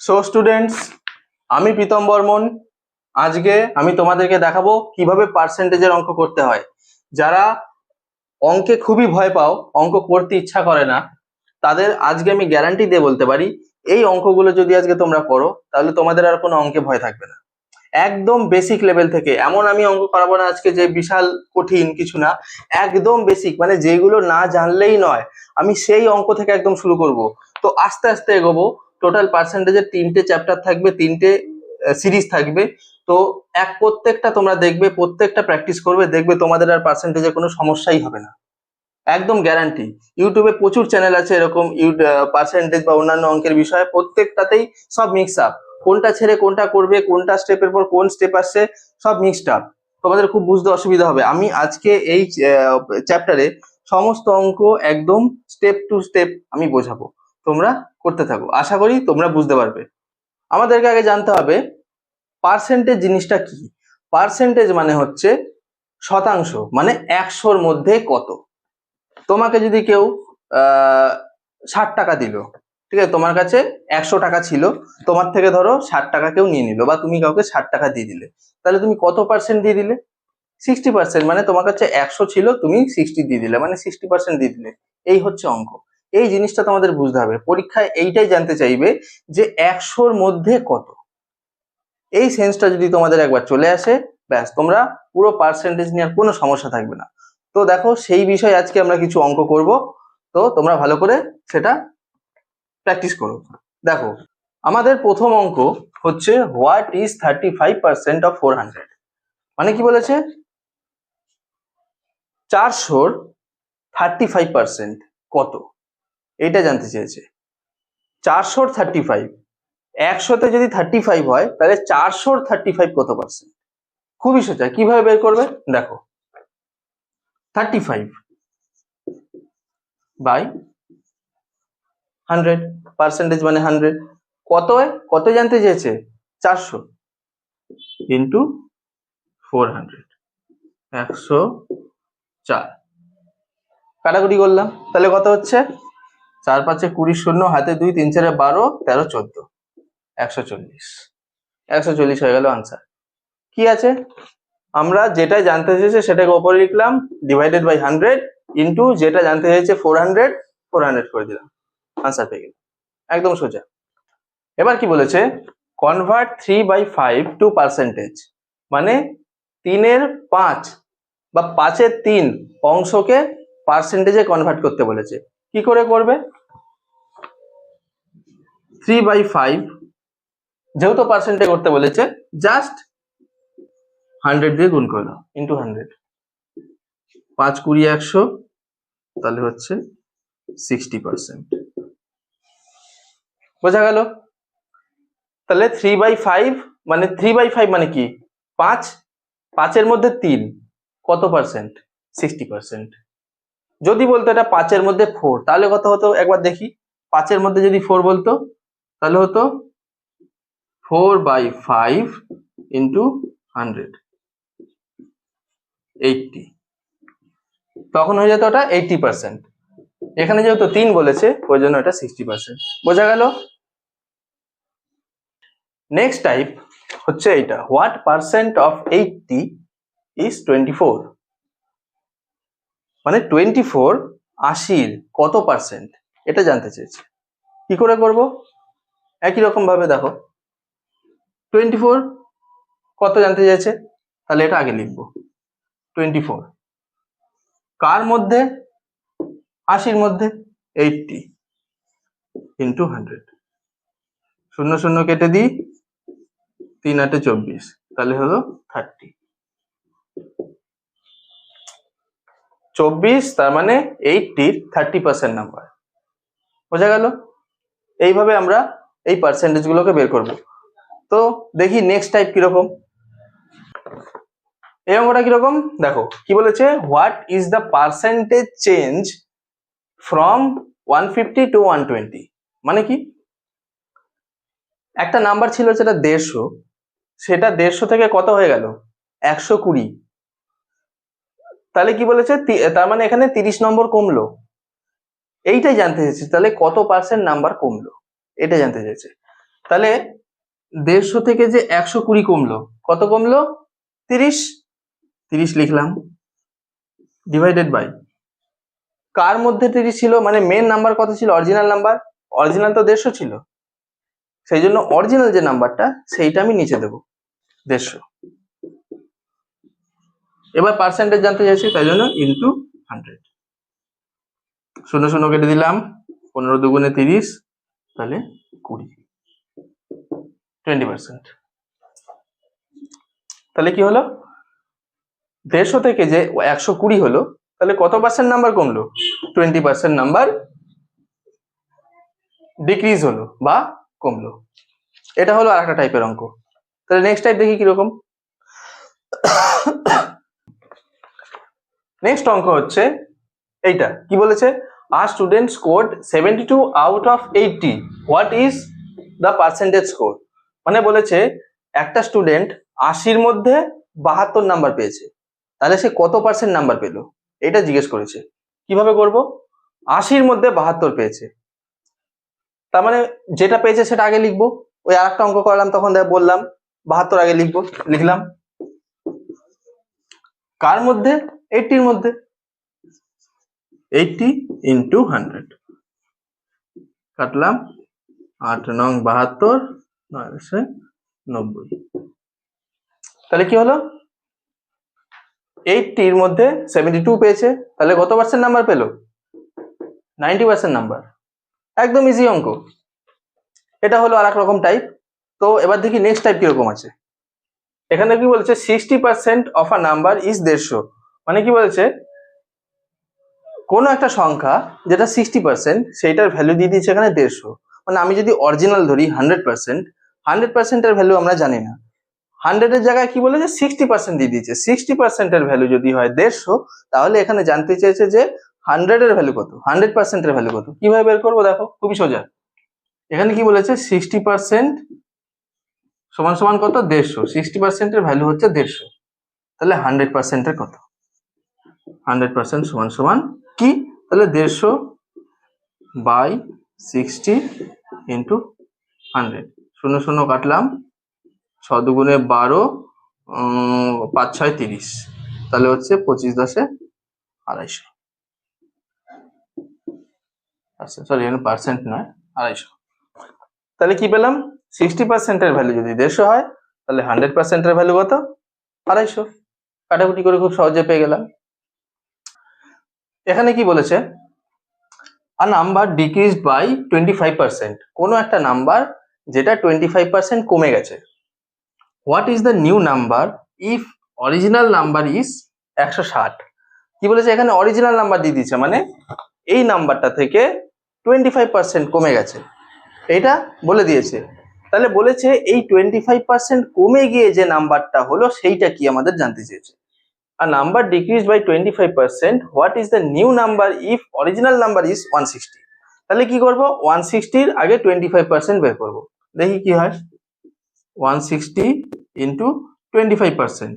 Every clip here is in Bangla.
সো স্টুডেন্টস আমি প্রীতম বর্মন। আজকে আমি তোমাদেরকে দেখাবো কীভাবে পার্সেন্টেজের অঙ্ক করতে হয়। যারা অঙ্কে খুবই ভয় পাও, অঙ্ক করতে ইচ্ছা করে না, তাদের আজকে আমি গ্যারান্টি দিয়ে বলতে পারি, এই অঙ্কগুলো যদি আজকে তোমরা করো, তাহলে তোমাদের আর কোনো অঙ্কে ভয় থাকবে না। একদম বেসিক লেভেল থেকে, এমন আমি অঙ্ক করাবো না আজকে যে বিশাল কঠিন কিছু না, একদম বেসিক মানে যেগুলো না জানলেই নয়, আমি সেই অঙ্ক থেকে একদম শুরু করব। তো আস্তে আস্তে এগোবো টোটাল পার্সেন্টেজের তিনটে চ্যাপ্টার থাকবে, তিনটে সিরিজ থাকবে। তো এক প্রত্যেকটা তোমরা দেখবে, প্রত্যেকটা প্র্যাকটিস করবে, দেখবে তোমাদের আর পার্সেন্টেজের কোনো সমস্যাই হবে না। একদম গ্যারান্টি। ইউটিউবে প্রচুর চ্যানেল আছে এরকম পার্সেন্টেজ বা অন্যান্য অঙ্কের বিষয়ে। প্রত্যেকটাতেই সব মিক্স আপ কোনটা ছেড়ে কোনটা করবে, কোনটা স্টেপের পর কোন স্টেপ আসছে, সব মিক্সড আপ তোমাদের খুব বুঝতে অসুবিধা হবে। আমি আজকে এই চ্যাপ্টারে সমস্ত অঙ্ক একদম স্টেপ টু স্টেপ আমি বোঝাবো। তোমরা করতে থাকো। আশা করি তোমরা বুঝতে পারবে। আমাদেরকে আগে জানতে হবে পার্সেন্টেজ জিনিসটা কি? পার্সেন্টেজ মানে হচ্ছে শতাংশ মানে একশোর মধ্যে কত? তোমাকে যদি কেউ ষাট টাকা দিল, ঠিক আছে, তোমার কাছে একশো টাকা ছিল, তোমার থেকে ধরো ষাট টাকা কেউ নিয়ে নিল বা তুমি কাউকে ষাট টাকা দিয়ে দিলে, তাহলে তুমি কত পার্সেন্ট দিয়ে দিলে? সিক্সটি পার্সেন্ট মানে তোমার কাছে একশো ছিল, তুমি সিক্সটি দিয়ে দিলে মানে সিক্সটি পার্সেন্ট দিয়ে দিলে। এই হচ্ছে অঙ্ক। এই জিনিসটা তোমাদের বুঝতে হবে। পরীক্ষায় এইটাই জানতে চাইবে যে একশোর মধ্যে কত? এই সেন্সটা যদি তোমাদের একবার চলে আসে, ব্যাস, তোমরা পুরো পার্সেন্টেজ নেওয়ার কোনো সমস্যা থাকবে না। তো দেখো, সেই বিষয়ে আজকে আমরা কিছু অঙ্ক করব। তো তোমরা ভালো করে সেটা প্র্যাকটিস করো। দেখো, আমাদের প্রথম অঙ্ক হচ্ছে what is thirty five percent of four hundred মানে কি বলেছে? চারশোর থার্টি ফাইভ পার্সেন্ট কত? এটা জানতে চেয়েছে। চারশোর থার্টি ফাইভ একশোতে যদি থার্টি ফাইভ হয়, তাহলে চারশোর থার্টি ফাইভ কত পার্সেন্ট খুবই সোজা, কীভাবে বের করবে? দেখো। Thirty five by hundred percentage মানে হান্ড্রেড কত কত জানতে চেয়েছে? চারশো ইন্টু ফোর হান্ড্রেড একশো চার। কাটাকুটি করলাম। তাহলে কত হচ্ছে? চার পাঁচে কুড়ি শূন্য, হাতে দুই, তিন চারে বারো, তেরো, চোদ্দ। একশো চল্লিশ। একশো চল্লিশ হয়ে গেল আনসার কি আছে? আমরা যেটা জানতে চেয়েছে সেটাকে ওপরে লিখলাম ডিভাইডেড বাই হান্ড্রেড ইন্টু যেটা জানতে চেয়েছে ফোর হান্ড্রেড ফোর হান্ড্রেড করে দিলাম। আনসার পেয়ে গেল একদম সোজা। এবার কি বলেছে? Convert three by five to percentage মানে তিনের পাঁচ বা পাঁচের তিন অংশকে পার্সেন্টেজে কনভার্ট করতে বলেছে। কি করে করবে? থ্রি বাই ফাইভ যেহেতু পার্সেন্টে করতে বলেছে জাস্ট হান্ড্রেড দিয়ে গুণ করে দাও ইন্টু হান্ড্রেড পাঁচ কুড়ি একশো, তাহলে হচ্ছে সিক্সটি পার্সেন্ট বোঝা গেল? তাহলে থ্রি বাই ফাইভ মানে থ্রি বাই ফাইভ মানে কি? পাঁচ, পাঁচের মধ্যে তিন, কত পার্সেন্ট সিক্সটি পার্সেন্ট যদি বলতো এটা পাঁচের মধ্যে ফোর তাহলে কত হতো? একবার দেখি। পাঁচের মধ্যে যদি ফোর বলতো, তাহলে হতো four by five into hundred eighty তখন হয়ে যেত ওটা এইটটি পার্সেন্ট এখানে যেহেতু তিন বলেছে, ওই জন্য এটা সিক্সটি পার্সেন্ট বোঝা গেল? নেক্সট টাইপ হচ্ছে এইটা। What percent of eighty is twenty four মানে টোয়েন্টি ফোর আশির কত পার্সেন্ট এটা জানতে চেয়েছে। কি করে করব? একই রকম ভাবে দেখো। টোয়েন্টি ফোর কত জানতে চেয়েছে? তাহলে এটা আগে লিখব। টোয়েন্টি ফোর কার মধ্যে? আশির মধ্যে? এইটটি ইন্টু হান্ড্রেড শূন্য শূন্য কেটে দিই, তিন আটে চব্বিশ। তাহলে হলো থার্টি চব্বিশ, তার মানে এইটটির থার্টি পার্সেন্ট নাম্বার বোঝা গেল? এইভাবে আমরা এই পার্সেন্টেজ গুলোকে বের করব। তো দেখি নেক্সট টাইপ কীরকম। এই অঙ্কটা কীরকম? দেখো, কি বলেছে? What is the percentage change from one fifty to one twenty মানে কি? একটা নাম্বার ছিল যেটা দেড়শো, সেটা দেড়শো থেকে কত হয়ে গেল? একশো কুড়ি। তাহলে কি বলেছে? তার মানে এখানে তিরিশ নম্বর কমলো। এইটাই জানতে চেয়েছে, তাহলে কত পার্সেন্ট নাম্বার কমলো? এটা জানতে চেয়েছে। তাহলে দেড়শো থেকে যে একশো কুড়ি কমলো, কত কমলো? তিরিশ। তিরিশ লিখলাম। ডিভাইডেড বাই কার মধ্যে তিরিশ ছিল? মানে মেন নাম্বার কত ছিল? অরিজিনাল নাম্বার অরিজিনাল তো দেড়শো ছিল। সেই জন্য অরিজিনাল যে নাম্বারটা সেইটা আমি নিচে দেবো। দেড়শো। এবার পার্সেন্টেজ জানতে চাইছি, তাই জন্য ইন্টু হান্ড্রেড শূন্য শূন্য কেটে দিলাম, পনেরো দুগুণে তিরিশ, তাহলে কুড়ি। টোয়েন্টি পার্সেন্ট তাহলে কি হলো? দেড়শো থেকে যে একশো কুড়ি হলো, তাহলে কত পার্সেন্ট নাম্বার কমলো? টোয়েন্টি পার্সেন্ট নাম্বার ডিক্রিজ হলো বা কমলো। এটা হলো আর টাইপের অঙ্ক। তাহলে নেক্সট টাইপ দেখি কীরকম। নেক্সট অঙ্ক হচ্ছে এইটা। কি বলেছে? আর student score seventy two out of eighty what is the percentage score মানে বলেছে, একটা স্টুডেন্ট আশির মধ্যে বাহাত্তর নাম্বার পেয়েছে। তাহলে সে কত পার্সেন্ট নাম্বার পেল? এটা জিজ্ঞেস করেছে। কীভাবে করব? আশির মধ্যে বাহাত্তর পেয়েছে। তার মানে যেটা পেয়েছে সেটা আগে লিখব। ওই আর একটা অঙ্ক করলাম, তখন বললাম, বাহাত্তর আগে লিখব, লিখলাম। কার মধ্যে? এইটির মধ্যে। এইটটি ইন্টু হান্ড্রেড কাটলাম আট নং বাহাত্তর, নয় নব্বই। তাহলে কি হলো? এইটটির মধ্যে সেভেন্টি টু পেয়েছে। তাহলে কত পার্সেন্ট নাম্বার পেল? নাইনটি পার্সেন্ট নাম্বার একদম ইজি অঙ্ক। এটা হলো আর রকম টাইপ তো এবার দেখি নেক্সট টাইপ কীরকম আছে। এখানে কি বলছে sixty percent of a number is দেড়শো। মানে কি বলছে, কোনো একটা সংখ্যা যেটা সিক্সটি পার্সেন্ট সেইটার ভ্যালু দিয়ে দিয়েছে এখানে দেড়শো। মানে আমি যদি অরিজিনাল ধরি হান্ড্রেড পার্সেন্ট হান্ড্রেড পার্সেন্টের ভ্যালু আমরা জানি না। হান্ড্রেডের জায়গায় কি বলেছে সিক্সটি পার্সেন্ট দিয়ে দিয়েছে। সিক্সটি পার্সেন্টের ভ্যালু যদি হয় দেড়শো, তাহলে এখানে জানতে চেয়েছে যে হান্ড্রেডের ভ্যালু কত হান্ড্রেড পার্সেন্টের ভ্যালু কত। কীভাবে বের করব দেখো, খুবই সোজা। এখানে কি বলেছে সিক্সটি পার্সেন্ট সমান সমান কত? দেড়শো। সিক্সটি পার্সেন্টের ভ্যালু হচ্ছে দেড়শো। তাহলে হান্ড্রেড পার্সেন্টের কত? হান্ড্রেড পার্সেন্ট সমান সমান কি? তাহলে দেড়শো বাই সিক্সটি ইন্টু হান্ড্রেড শূন্য শূন্য কাটলাম। ছ বারো পাঁচ ছয় তিরিশ। তাহলে হচ্ছে পঁচিশ দশে আড়াইশো। আচ্ছা সরি এখানে পার্সেন্ট নয়, আড়াইশো। তাহলে কি পেলাম? সিক্সটি পার্সেন্টের ভ্যালু যদি দেড়শো হয়, তাহলে হান্ড্রেড পার্সেন্টের ভ্যালু কত? আড়াইশো। কাটাকুটি করে খুব সহজে পেয়ে গেলাম। এখানে কি বলেছে? A number decrease by twenty five percent কোনো একটা নাম্বার যেটা টোয়েন্টি ফাইভ পার্সেন্ট কমে গেছে। What is the new number if original number is একশো ষাট? কি বলেছে? এখানে অরিজিনাল নাম্বার দিয়ে দিচ্ছে মানে এই নাম্বারটা থেকে টোয়েন্টি ফাইভ পার্সেন্ট কমে গেছে। এটা বলে দিয়েছে। তাহলে বলেছে এই টোয়েন্টি ফাইভ পার্সেন্ট কমে গিয়ে যে নাম্বারটা হলো সেইটা কি আমাদের জানতে চেয়েছে। আর number decrease by twenty five percent what is the new number if original number is one sixty তাহলে কি করব? ওয়ান সিক্সটির আগে টোয়েন্টি ফাইভ পার্সেন্ট বের করব। দেখি কি হয়। One sixty into twenty five percent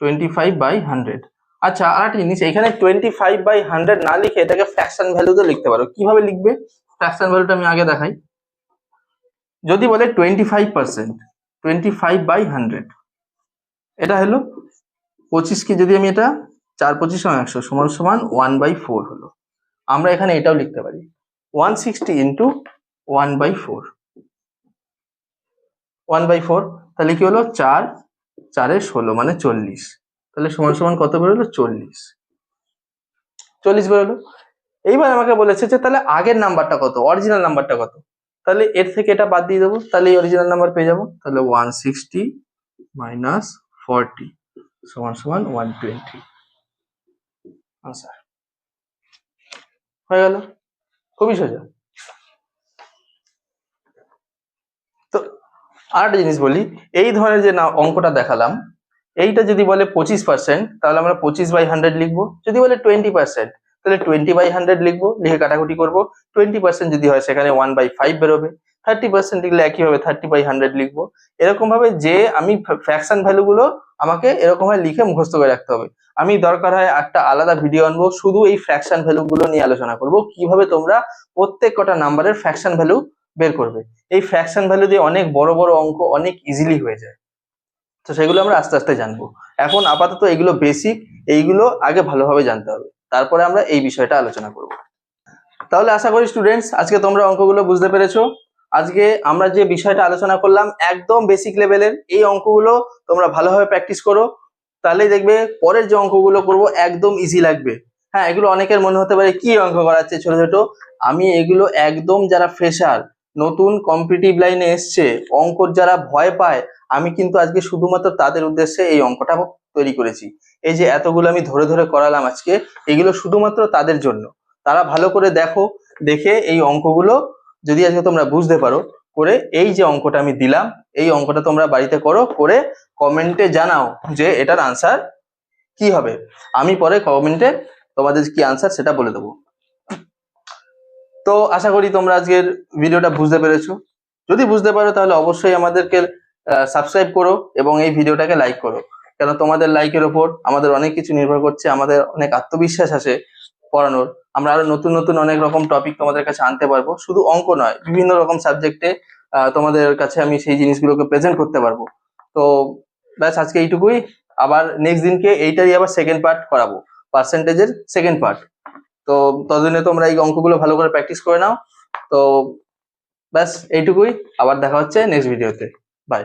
twenty five by hundred আচ্ছা আর একটা জিনিস, এখানে টোয়েন্টি ফাইভ বাই হান্ড্রেড না লিখে এটাকে ফ্র্যাকশন ভ্যালুতে লিখতে পারো। কীভাবে লিখবে? ফ্র্যাকশন ভ্যালুটা আমি আগে দেখাই। যদি বলে twenty five percent twenty five by hundred এটা হলো পঁচিশকে যদি আমি এটা চার পঁচিশ একশো, সমান সমান ওয়ান বাই ফোর হলো। আমরা এখানে এটাও লিখতে পারি। One sixty into one by four one by four তাহলে কি হলো? চার, চারে ষোলো মানে চল্লিশ। তাহলে সমান সমান কত বেরোলো? চল্লিশ। চল্লিশ বেরোলো। এইবার আমাকে বলেছে যে তাহলে আগের নাম্বারটা কত? অরিজিনাল নাম্বারটা কত? তাহলে এর থেকে এটা বাদ দিয়ে দেবো, তাহলে অরিজিনাল নাম্বার পেয়ে যাব। তাহলে ওয়ান সিক্সটি মাইনাস ফর্টি সমান সমান ওয়ান টোয়েন্টি আনসার হয়ে গেল। খুবই সোজা। তো আর একটা জিনিস বলি, এই ধরনের যে না অঙ্কটা দেখালাম, এইটা যদি বলে পঁচিশ পার্সেন্ট তাহলে আমরা পঁচিশ বাই হান্ড্রেড লিখব। যদি বলে টোয়েন্টি পার্সেন্ট তাহলে টোয়েন্টি বাই হান্ড্রেড লিখব, লিখে কাটাকুটি করব। টোয়েন্টি পার্সেন্ট যদি হয়, সেখানে ওয়ান বাই ফাইভ বেরোবে। থার্টি পার্সেন্ট লিখলে একইভাবে থার্টি বাই হান্ড্রেড লিখব। এরকম ভাবে যে আমি ফ্র্যাকশন ভ্যালুগুলো আমাকে এরকম ভাবে লিখে মুখস্থ করে রাখতে হবে। আমি দরকার হয় একটা আলাদা ভিডিও আনব, শুধু এই ফ্র্যাকশন ভ্যালু গুলো নিয়ে আলোচনা করব। কীভাবে তোমরা প্রত্যেক কটা নাম্বারের ফ্র্যাকশন ভ্যালু বের করবে। এই ফ্র্যাকশন ভ্যালু দিয়ে অনেক বড় বড় অঙ্ক অনেক ইজিলি হয়ে যায়। তো সেগুলো আমরা আস্তে আস্তে জানব। এখন আপাতত এগুলো বেসিক এইগুলো আগে ভালোভাবে জানতে হবে। তারপরে আমরা এই বিষয়টা আলোচনা করব। তাহলে আশা করি স্টুডেন্টস আজকে তোমরা অঙ্কগুলো বুঝতে পেরেছ। আজকে আমরা যে বিষয়টা আলোচনা করলাম, একদম বেসিক লেভেলের এই অঙ্কগুলো তোমরা ভালোভাবে প্র্যাকটিস করো। তাহলেই দেখবে পরের যে অঙ্কগুলো করব, একদম ইজি লাগবে। হ্যাঁ এগুলো অনেকের মনে হতে পারে, কি অঙ্ক করাচ্ছে ছোট ছোট? আমি এগুলো একদম যারা ফ্রেশার নতুন কম্পিটিটিভ লাইনে এসছে, অঙ্কর যারা ভয় পায়, আমি কিন্তু আজকে শুধুমাত্র তাদের উদ্দেশ্যে এই অঙ্কটা তৈরি করেছি। এই যে এতগুলো আমি ধরে ধরে করালাম আজকে, এগুলো শুধুমাত্র তাদের জন্য। তারা ভালো করে দেখো, দেখে এই অঙ্কগুলো যদি আজকে তোমরা বুঝতে পারো, করে এই যে অঙ্কটা আমি দিলাম, এই অঙ্কটা তোমরা বাড়িতে করো, করে কমেন্টে জানাও যে এটার আনসার কি হবে। আমি পরে কমেন্টে তোমাদের কি আনসার সেটা বলে দেবো। তো আশা করি তোমরা আজকের ভিডিওটা বুঝতে পেরেছ। যদি বুঝতে পারো তাহলে অবশ্যই আমাদেরকে সাবস্ক্রাইব করো এবং এই ভিডিওটাকে লাইক করো। কেন তোমাদের লাইকের ওপর আমাদের অনেক কিছু নির্ভর করছে, আমাদের অনেক আত্মবিশ্বাস আছে পড়ানোর। আমরা আরও নতুন নতুন অনেক রকম টপিক তোমাদের কাছে আনতে পারব। শুধু অঙ্ক নয়, বিভিন্ন রকম সাবজেক্টে তোমাদের কাছে আমি সেই জিনিসগুলোকে প্রেজেন্ট করতে পারব। তো ব্যাস, আজকে এইটুকুই। আবার নেক্সট দিনকে এইটারই আবার সেকেন্ড পার্ট করাবো। পার্সেন্টেজের সেকেন্ড পার্ট তো ততদিনে তোমরা এই অঙ্কগুলো ভালো করে প্র্যাকটিস করে নাও। তো ব্যাস, এইটুকুই। আবার দেখা হচ্ছে নেক্সট ভিডিওতে বাই